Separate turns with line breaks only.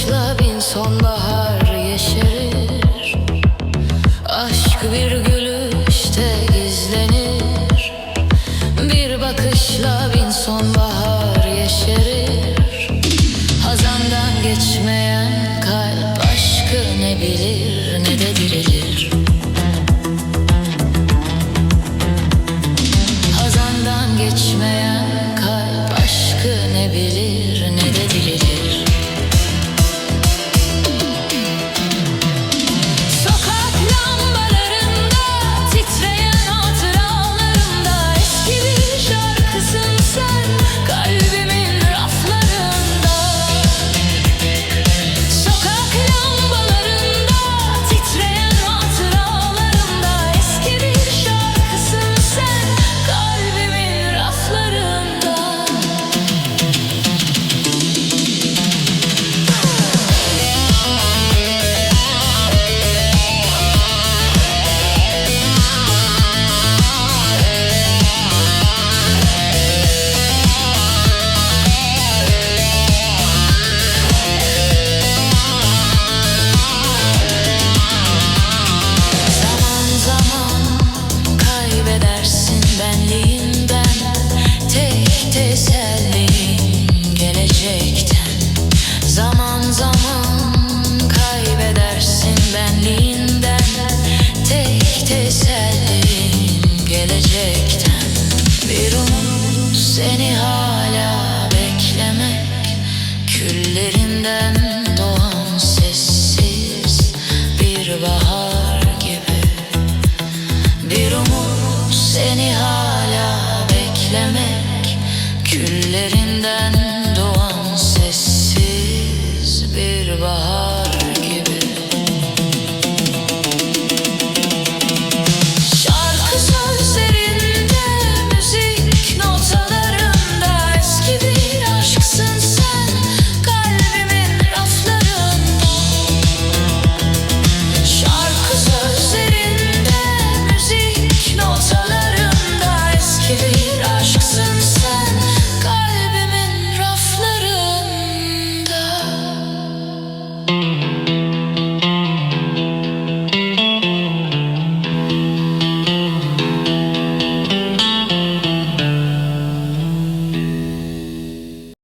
kışla bin sonbahar yeşerir. Aşk bir gülüşte gizlenir. Bir bakışla bin sonbahar yeşerir. Hazandan geçer Bir umut seni hala beklemek Küllerinden doğan sessiz bir bahar gibi. Bir umut seni hala beklemek Küllerinden doğan sessiz bir bahar